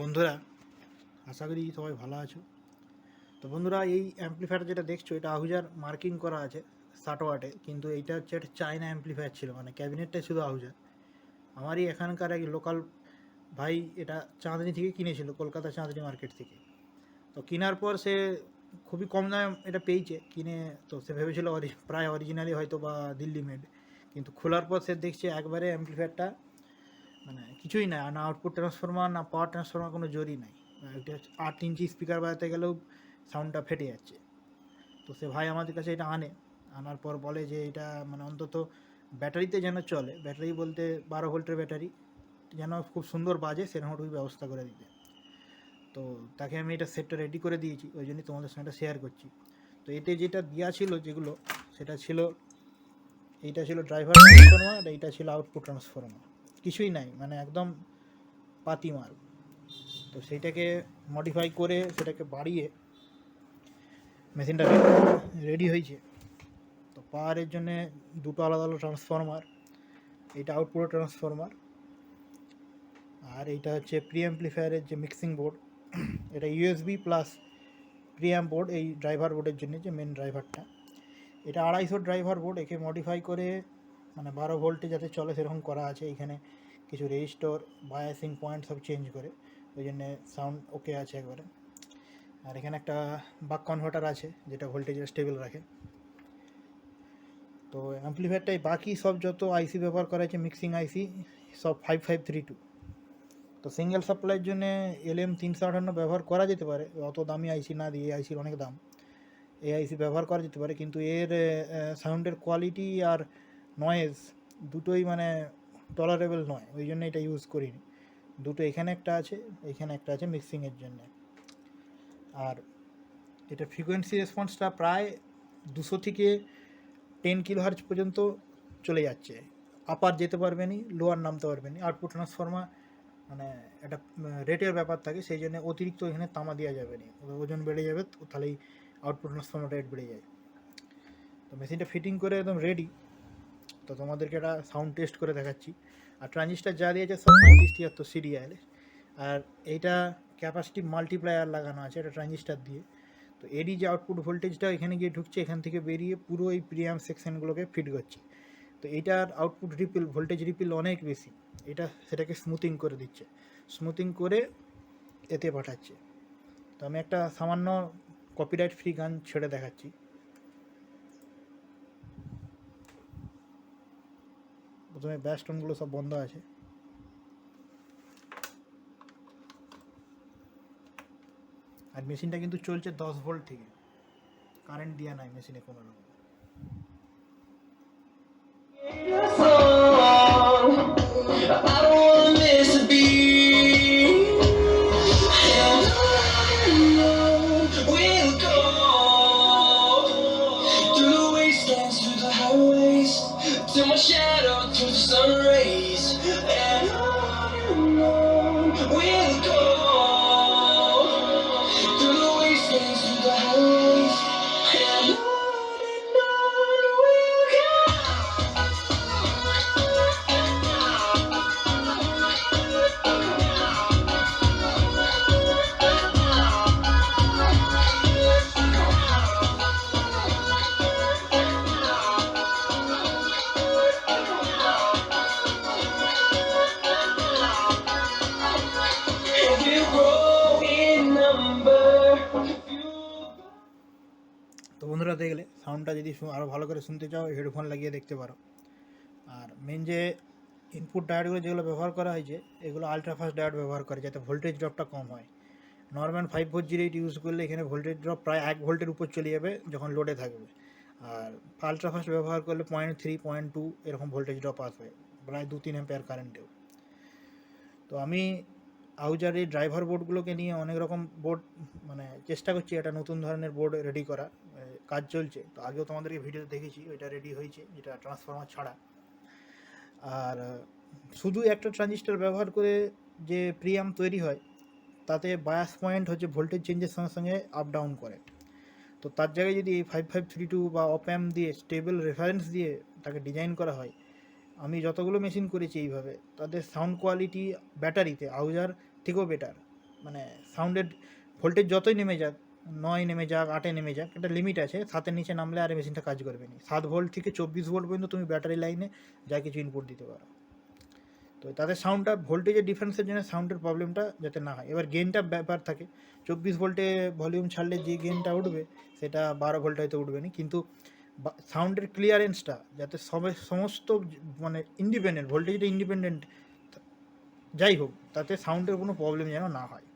বন্ধুরা, আশা করি সবাই ভালো আছো। তো বন্ধুরা, এই অ্যাম্পলিফায়ার যেটা দেখছ, এটা আহুজার মার্কিং করা আছে ষাট ওয়াটে কিন্তু এইটা হচ্ছে একটা চায়না অ্যাম্পলিফায়ার ছিল মানে ক্যাবিনেটটাই শুধু আহুজার। আমারই এখানকার এক লোকাল ভাই এটা চাঁদনি থেকে কিনেছিল, কলকাতা চাঁদনি মার্কেট থেকে। তো কেনার পর সে খুবই কম দামে এটা পেয়েছে, কিনে তো সে ভেবেছিল প্রায় অরিজিনালি হয়তো বা দিল্লি মেড কিন্তু খোলার পর সে দেখছে একবারে অ্যাম্পলিফায়ারটা মানে কিছুই না না আউটপুট ট্রান্সফরমার না পাওয়ার ট্রান্সফরমার কোনো জোরই নাই। এটা আট ইঞ্চি স্পিকার বাজাতে গেলেও সাউন্ডটা ফেটে যাচ্ছে। তো সে ভাই আমাদের কাছে এটা আনে, আনার পর বলে যে এটা মানে অন্তত ব্যাটারিতে যেন চলে, ব্যাটারি বলতে বারো ভোল্টের ব্যাটারি, যেন খুব সুন্দর বাজে, সেরকম সেরকমটুকু ব্যবস্থা করে দিতে। তো তাকে আমি এটা সেটটা রেডি করে দিয়েছি, ওই জন্যই তোমাদের সঙ্গে শেয়ার করছি। তো এতে যেটা দেওয়া ছিল যেগুলো, সেটা ছিল, এইটা ছিল ড্রাইভার ট্রান্সফরমার আর এইটা ছিল আউটপুট ট্রান্সফরমার কিছুই নাই মানে একদম পাতি মাল। তো সেইটাকে মডিফাই করে সেটাকে বাড়িয়ে মেশিনটা রেডি হয়েছে। তো পাওয়ারের জন্যে দুটো আলাদা আলাদা ট্রান্সফরমার এটা আউটপুট ট্রান্সফরমার আর এইটা হচ্ছে প্রি অ্যাম্পলিফায়ারের যে মিক্সিং বোর্ড এটা ইউএসবি প্লাস প্রিয়াম বোর্ড এই ড্রাইভার বোর্ডের জন্য যে মেন ড্রাইভারটা এটা আড়াইশো ড্রাইভার বোর্ড একে মডিফাই করে মানে বারো ভোল্টে যাতে চলে সেরকম করা আছে এখানে। কিছু রেজিস্টর বায়াসিং পয়েন্ট সব চেঞ্জ করে। ওই জন্যে সাউন্ড ওকে আছে একবারে। আর এখানে একটা বাক কনভার্টার আছে, যেটা ভোল্টেজের স্টেবল রাখে। তো অ্যাম্পলিফায়ারটাই বাকি সব যত আইসি ব্যবহার করা হয়েছে মিক্সিং আইসি সব ফাইভ ফাইভ থ্রি টু তো সিঙ্গেল সাপ্লাইয়ের জন্য এল এম তিনশো আটান্ন ব্যবহার করা যেতে পারে। অত দামি আইসি না দিয়ে আইসির অনেক দাম। এই আইসি ব্যবহার করা যেতে পারে, কিন্তু এর সাউন্ডের কোয়ালিটি আর নয়েজ দুটোই মানে টলারেবল নয়, ওই জন্য এটা ইউজ করিনি। দুটো এখানে একটা আছে, এখানে একটা আছে মিক্সিংয়ের জন্য। আর এটা ফ্রিকোয়েন্সি রেসপন্সটা প্রায় দুশো থেকে টেন কিলো হার্জ পর্যন্ত চলে যাচ্ছে। আপার যেতে পারবে নি লোয়ার নামতে পারবে নি। আউটপুট ট্রান্সফর্মার মানে একটা রেটের ব্যাপার থাকে, সেই জন্য অতিরিক্ত এখানে তামা দেওয়া যাবে না। ওজন বেড়ে যাবে তাহলেই আউটপুট ট্রান্সফর্মার রেট বেড়ে যায়। তো মেশিনটা ফিটিং করে একদম রেডি তো তোমাদেরকে একটা সাউন্ড টেস্ট করে দেখাচ্ছি। আর ট্রানজিস্টার যা দিয়েছে সব পঁয়ত্রিশ তিয়াত্তর সিরিয়াল আর এইটা ক্যাপাসিটি মাল্টিপ্লায়ার লাগানো আছে এটা ট্রানজিস্টার দিয়ে। তো এরই যে আউটপুট ভোল্টেজটা এখানে গিয়ে ঢুকছে, এখান থেকে বেরিয়ে পুরো এই প্রিয়াম সেকশনগুলোকে ফিট করছে। তো এইটার আউটপুট রিপিল ভোল্টেজ রিপিল অনেক বেশি। এটা সেটাকে স্মুথিং করে দিচ্ছে। স্মুথিং করে এতে পাঠাচ্ছে। তো আমি একটা সামান্য কপিরাইট ফ্রি গান ছেড়ে দেখাচ্ছি। প্রথমে ব্যাস্টনগুলো সব বন্ধ আছে। আর মেশিনটা কিন্তু চলছে দশ ভোল্ট থেকে। কারেন্ট দেওয়া নাই মেশিনে কোনো রকম। দেখলে সাউন্ডটা যদি আরও ভালো করে শুনতে চাও হেডফোন লাগিয়ে দেখতে পারো। আর মেন যে ইনপুট ডায়োডগুলো যেগুলো ব্যবহার করা হয়েছে, এগুলো আলট্রা ফাস্ট ডায়োড ব্যবহার করে, যাতে ভোল্টেজ ড্রপটা কম হয়। Normal five four zero eight use করলে এখানে ভোল্টেজ ড্রপ প্রায় এক ভোল্টের উপর চলে যাবে যখন লোডে থাকবে। আর আলট্রা ফাস্ট ব্যবহার করলে পয়েন্ট থ্রি পয়েন্ট টু এরকম ভোল্টেজ ড্রপ আসবে, প্রায় দু তিন অ্যাম্পেয়ার কারেন্টেও তো আমি আউজার এই ড্রাইভার বোর্ডগুলোকে নিয়ে অনেক রকম বোর্ড মানে চেষ্টা করছি একটা নতুন ধরনের বোর্ড রেডি করা কাজ চলছে। তো আগেও তোমাদেরকে ভিডিও দেখেছি ওইটা রেডি হয়েছে, যেটা ট্রান্সফরমার ছাড়া। আর, শুধু একটা ট্রানজিস্টার ব্যবহার করে যে প্রিয়াম তৈরি হয়, তাতে বায়াস পয়েন্ট হচ্ছে ভোল্টেজ চেঞ্জের সঙ্গে সঙ্গে আপ ডাউন করে। তো তার জায়গায় যদি ফাইভ ফাইভ থ্রি টু বা অপ্যাম দিয়ে স্টেবল রেফারেন্স দিয়ে তাকে ডিজাইন করা হয়, আমি যতগুলো মেশিন করেছি এইভাবে, তাদের সাউন্ড কোয়ালিটি ব্যাটারিতে আউজার থেকেও বেটার মানে সাউন্ডের ভোল্টেজ যতই নেমে যাক নয় নেমে যাক, আটে নেমে যাক, একটা লিমিট আছে। সাতের নিচে নামলে আর মেশিনটা কাজ করবে না। সাত ভোল্ট থেকে চব্বিশ ভোল্ট পর্যন্ত তুমি ব্যাটারি লাইনে যা কিছু ইনপুট দিতে পারো। তো তাদের সাউন্ডটা ভোল্টেজের ডিফারেন্সের জন্য সাউন্ডের প্রবলেমটা যাতে না হয়। এবার গেনটা ব্যাপার থাকে। চব্বিশ ভোল্টে ভলিউম ছাড়লে যে গেনটা উঠবে, সেটা বারো ভোল্ট হয়তো উঠবে না। কিন্তু সাউন্ডের ক্লিয়ারেন্সটা যাতে সবে, সমস্ত মানে ইন্ডিপেন্ডেন্ট ভোল্টেজটা ইন্ডিপেন্ডেন্ট যাই হোক, তাতে সাউন্ডের কোনো প্রবলেম যেন না হয়।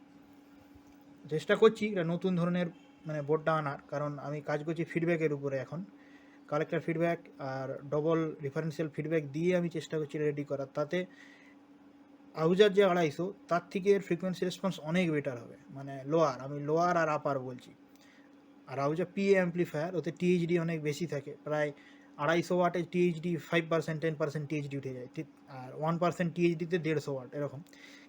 চেষ্টা করছি একটা নতুন ধরনের মানে বোর্ডটা আনার। কারণ আমি কাজ করছি ফিডব্যাকের উপরে এখন। কালেক্টর ফিডব্যাক আর ডবল রেফারেন্সিয়াল ফিডব্যাক দিয়ে আমি চেষ্টা করছি রেডি করার। তাতে আউজার যে আড়াইশো, তার থেকে এর ফ্রিকোয়েন্সি রেসপন্স অনেক বেটার হবে। মানে লোয়ার আমি লোয়ার আর আপার বলছি। আর আউজা পি অ্যাম্পলিফায়ার ওতে টিএইচডি অনেক বেশি থাকে। প্রায় আড়াইশো ওয়াটে THD five percent ten percent THD উঠে যায়। আর ওয়ান পার্সেন্ট টিএইচডিতে দেড়শো ওয়াট, এরকম।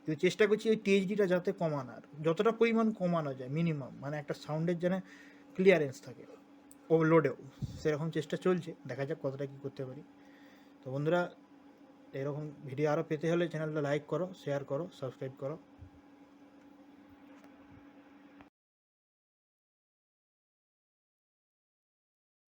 কিন্তু চেষ্টা করছি ওই টিএইচডিটা যাতে কমানোর যতটা পরিমাণ কমানো যায় মিনিমাম মানে একটা সাউন্ডের যেন ক্লিয়ারেন্স থাকে ওভারলোডেও সেরকম চেষ্টা চলছে, দেখা যাক কতটা কী করতে পারি। তো বন্ধুরা, এরকম ভিডিও আরও পেতে হলে চ্যানেলটা লাইক করো শেয়ার করো সাবস্ক্রাইব করো।